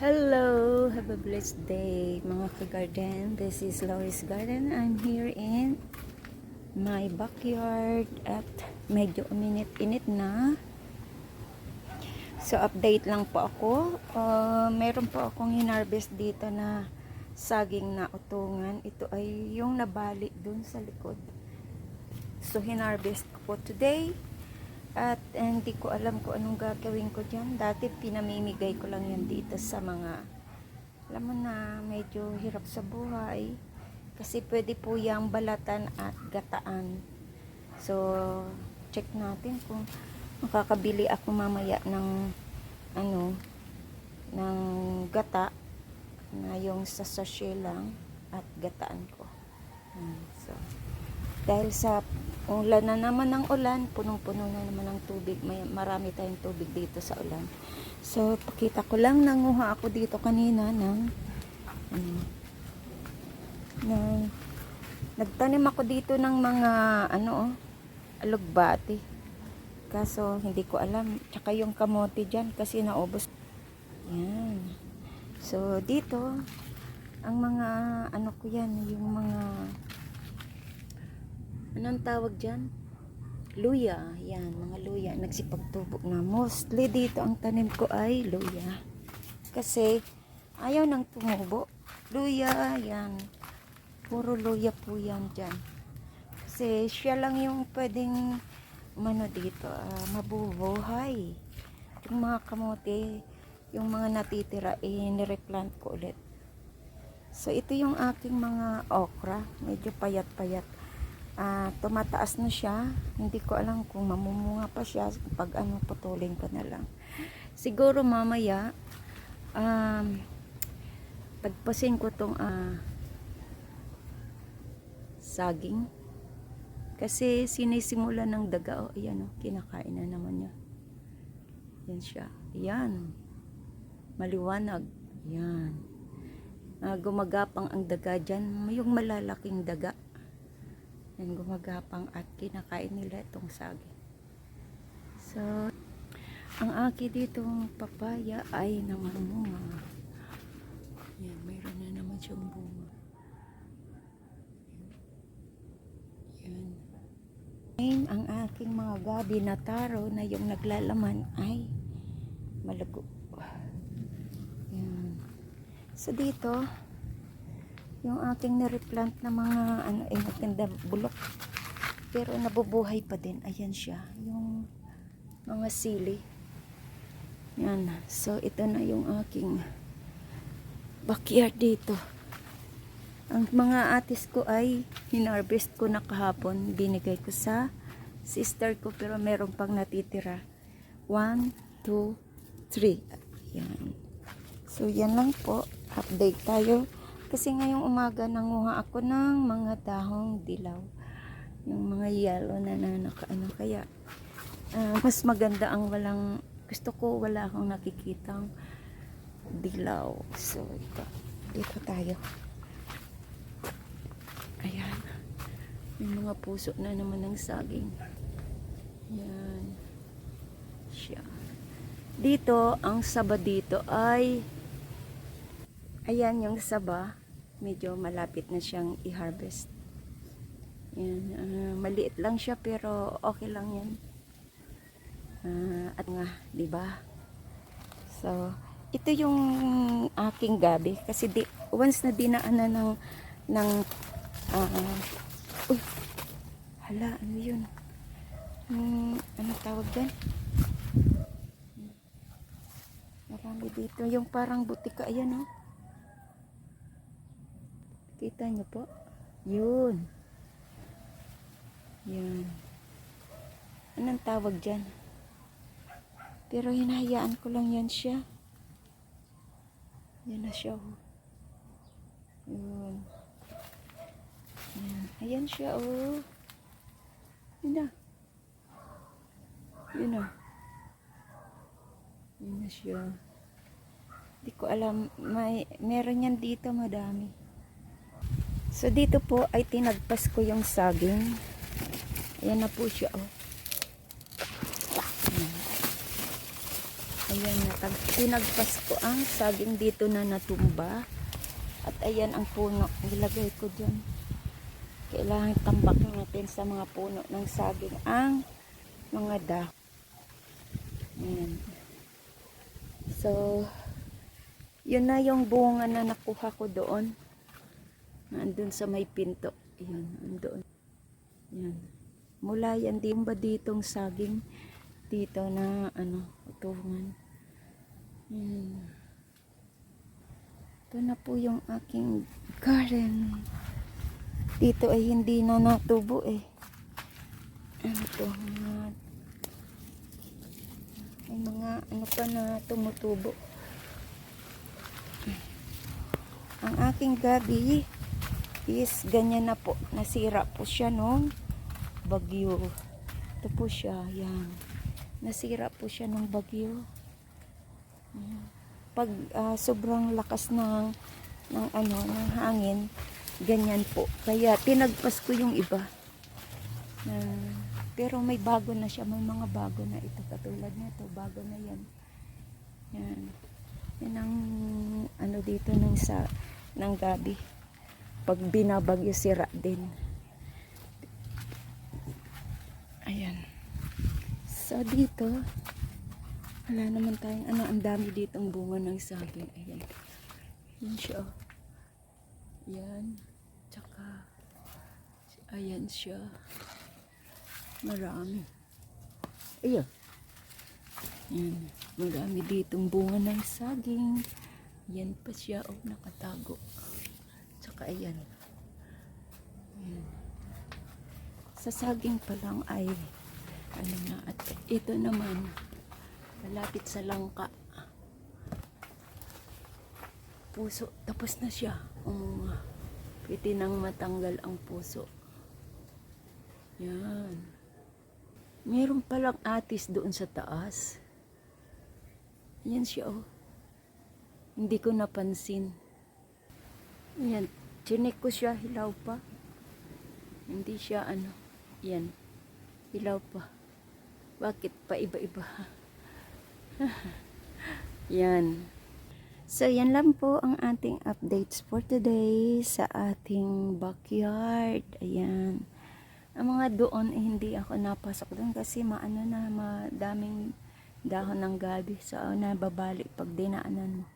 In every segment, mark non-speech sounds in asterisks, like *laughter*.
Hello! Have a blessed day mga ka-garden. This is Loris Garden. I'm here in my backyard at medyo uminit-init na. So update lang po ako. Uh, meron po akong hinarvest dito na saging na utungan. Ito ay yung nabali dun sa likod. So hinarvest ko po today. At eh, hindi ko alam kung anong gagawin ko dyan. Dati pinamimigay ko lang yan dito sa mga, alam mo na, medyo hirap sa buhay. Kasi pwede po yung balatan at gataan. So, check natin kung makakabili ako mamaya ng, ano, ng gata na yung sa sachet lang at gataan ko. Hmm, so, dahil sa ulan na naman ng ulan, punong-puno na naman ng tubig. May, marami tayong tubig dito sa ulan. So, pakita ko lang, nanguha ako dito kanina ng, ano, ng, nagtanim ako dito ng mga, ano, oh, alugbati. Kaso, hindi ko alam. Tsaka yung kamote dyan, kasi naubos. Yan. So, dito, ang mga, ano ko yan, yung mga, Anong tawag dyan? Luya. Yan, mga luya. Nagsipagtubo na. Mostly dito ang tanim ko ay luya. Kasi ayaw nang tumubo. Luya, yan. Puro luya po yan dyan. Kasi siya lang yung pwedeng mano dito, ah, mabubuhay. Yung mga kamote, yung mga natitira, eh, nireplant ko ulit. So, ito yung aking mga okra. Medyo payat-payat ah tumataas na siya. Hindi ko alam kung mamumunga pa siya pag ano putulin ko na lang. Siguro mamaya um, tagpasin ko tong ah, saging. Kasi sinisimula ng daga. Oh, ayan oh, kinakain na naman niya. Yan siya. Yan. Maliwanag. Yan. Ah, gumagapang ang daga dyan. Yung malalaking daga. Yan, gumagapang at kinakain nila itong saging. So, ang aki ditong papaya ay namanmunga. Yan, mayroon na naman siyang bunga. Yan. Ngayon, ang aking mga gabi na taro na yung naglalaman ay malago. Yan. So, dito, yung aking na-replant na mga ano eh maganda bulok. Pero nabubuhay pa din. Ayan siya. Yung mga sili. Yan. So ito na yung aking backyard dito. Ang mga atis ko ay hinarvest ko na kahapon. Binigay ko sa sister ko pero meron pang natitira. 1, 2, 3 yan so yan lang po update tayo kasi ngayong umaga nanguha ako ng mga dahong dilaw. Yung mga yellow na na nakaano. Kaya ah, mas maganda ang walang, gusto ko wala akong nakikitang dilaw. So ito, dito tayo. Ayan. May mga puso na naman ng saging. Yan. Siya. Dito, ang saba dito ay Ayan yung saba. Medyo malapit na siyang i-harvest. Yan. ah, maliit lang siya pero okay lang yan. Ah, at nga, di ba? So, ito yung aking gabi kasi di, once na dinaanan ng ng ah, uy, hala, ano yun? Hmm, ano tawag dyan? Marami dito. Yung parang butika, ayan oh. Kita nyo po? Yun. Yan. Anong tawag dyan? Pero hinahayaan ko lang yan siya. Yan na siya. Oh. Yun. Yan. Ayan siya. Oh. Yun na. Yun na. Yun na siya. Hindi ko alam. May, meron yan dito madami. So dito po ay tinagpas ko yung saging. Ayan na po siya oh. Ayan. Na. Tinagpas ko ang saging dito na natumba. At ayan ang puno. Nilagay ko dyan. Kailangan tambakin natin sa mga puno ng saging ang mga dahon. Ayan. So, yun na yung bunga na nakuha ko doon. Nandun sa may pinto. Ayan, andoon. Yan. Mula yan, di ba ditong saging dito na ano, utungan. Ito na po yung aking garden. Dito ay hindi na natubo eh. Ano to? Mga, may mga ano pa na tumutubo. Ang aking gabi is ganyan na po. Nasira po siya nung bagyo. Ito po siya. Yan. Nasira po siya nung bagyo. Pag ah, sobrang lakas ng ng ano ng hangin, ganyan po. Kaya tinagpas ko yung iba. Ah, pero may bago na siya, may mga bago na ito katulad nito, bago na yan. Yan. Yan ang ano dito ng sa ng gabi. Pag binabagyo sira din. Ayan. So dito, wala naman tayong ano, ang dami ditong bunga ng saging. Ayan. Yan siya. oh. Yan. Tsaka, ayan siya. Marami. Ayan. Yan. Marami ditong bunga ng saging. Yan pa siya. Oh, nakatago. Tsaka ayan. Ayan. Sa saging pa lang ay ano na. At ito naman, malapit sa langka. Puso. Tapos na siya. Um, pwede nang matanggal ang puso. Yan. Meron palang atis doon sa taas. Yan siya oh. Hindi ko napansin. Yan. Chinek ko siya, hilaw pa. Hindi siya ano. Yan. Hilaw pa. Bakit pa iba-iba? *laughs* yan. So, yan lang po ang ating updates for today sa ating backyard. Ayan. Ang mga doon, eh, hindi ako napasok doon kasi maano na, madaming dahon ng gabi. So, nababalik pag dinaanan mo.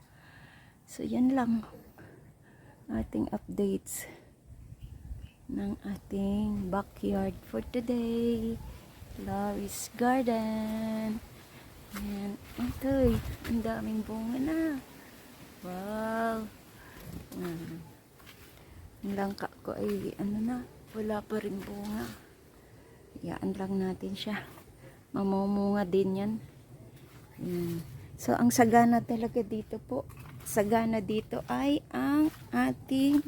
So, yan lang ating updates ng ating backyard for today. Laris Garden. Ayan. Ito, ang daming bunga na. Wow. Ayan. Ang langka ko ay ano na, wala pa rin bunga. Iyaan lang natin siya. Mamumunga din yan. So, ang sagana talaga dito po, sagana dito ay ang ating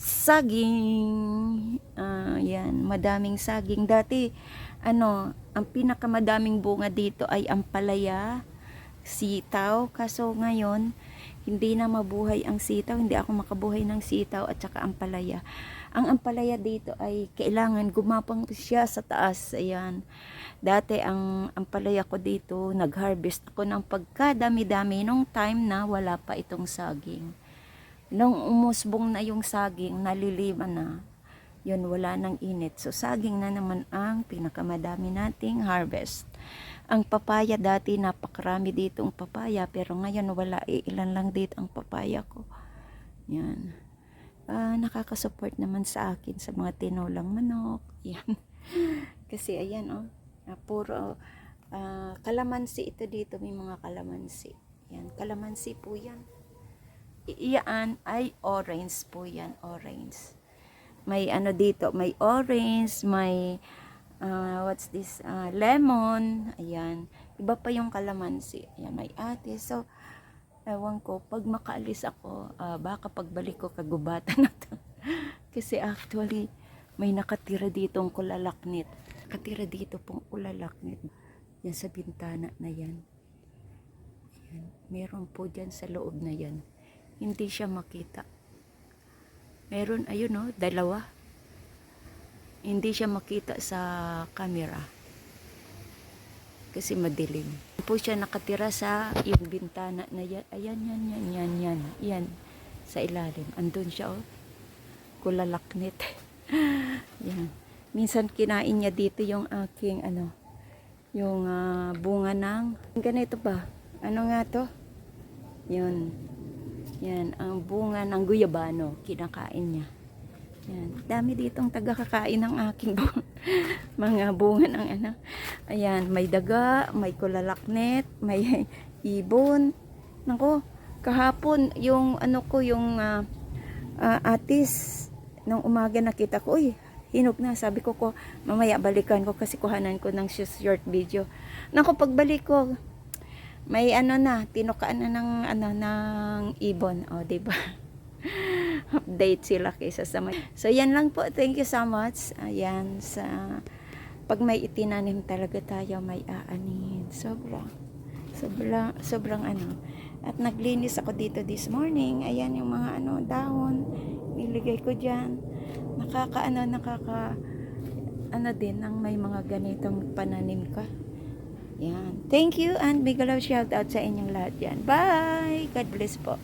saging. Ah, yan, madaming saging. Dati, ano, ang pinakamadaming bunga dito ay ampalaya, sitaw. Kaso ngayon, hindi na mabuhay ang sitaw. Hindi ako makabuhay ng sitaw at saka ampalaya. Ang ampalaya dito ay kailangan gumapang siya sa taas. Ayan. Dati ang ampalaya ko dito, nag-harvest ako ng pagkadami-dami nung time na wala pa itong saging. Nung umusbong na yung saging, nalilima na, yun wala ng init. So saging na naman ang pinakamadami nating harvest. Ang papaya dati napakarami dito ang papaya pero ngayon wala ilan lang dito ang papaya ko. Yan. Ah, nakakasupport naman sa akin sa mga tinulang manok. *laughs* Yan. Kasi ayan oh, ah, puro ah, kalamansi ito dito may mga kalamansi. Yan, kalamansi po yan. Iyan ay orange po yan, orange. May ano dito, may orange, may ah, what's this, ah, lemon, ayan. Iba pa yung kalamansi. Ayan, may ate. So, ewan ko, pag makaalis ako, ah, baka pagbalik ko kagubatan na to. *laughs* Kasi actually, may nakatira ditong kulalaknit. Nakatira dito pong kulalaknit. Yan sa bintana na yan. Ayan. Meron po dyan sa loob na yan. Hindi siya makita. Meron, ayun no, dalawa. Hindi siya makita sa camera. Kasi madilim. Po siya nakatira sa yung bintana na yan. Ayan, yan, yan, yan, yan. Yan. Sa ilalim. Andun siya, oh. Kulalaknit. *laughs* yan. Minsan kinain niya dito yung aking, ano, yung ah, bunga ng, ganito ba? Ano nga to? Yun. Yan, ang bunga ng guyabano, kinakain niya. Yan, dami ditong taga-kakain ng aking bu- *laughs* mga bunga ng ano. Ayan, may daga, may kulalaknet, may *laughs* ibon. Nako, kahapon yung ano ko, yung ah, ah, atis, nung umaga nakita ko, uy, hinog na. Sabi ko ko, mamaya balikan ko kasi kuhanan ko ng short video. Nako, pagbalik ko, may ano na, tinukaan na ng ano ng ibon, oh, 'di ba? *laughs* Update sila kaysa sa may. So yan lang po. Thank you so much. Ayan sa pag may itinanim talaga tayo may aanin. Sobrang sobrang sobrang ano. At naglinis ako dito this morning. Ayan yung mga ano dahon niligay ko diyan. Nakakaano nakaka ano din nang may mga ganitong pananim ka. Yan. Thank you and big love shout out sa inyong lahat yan. Bye! God bless po.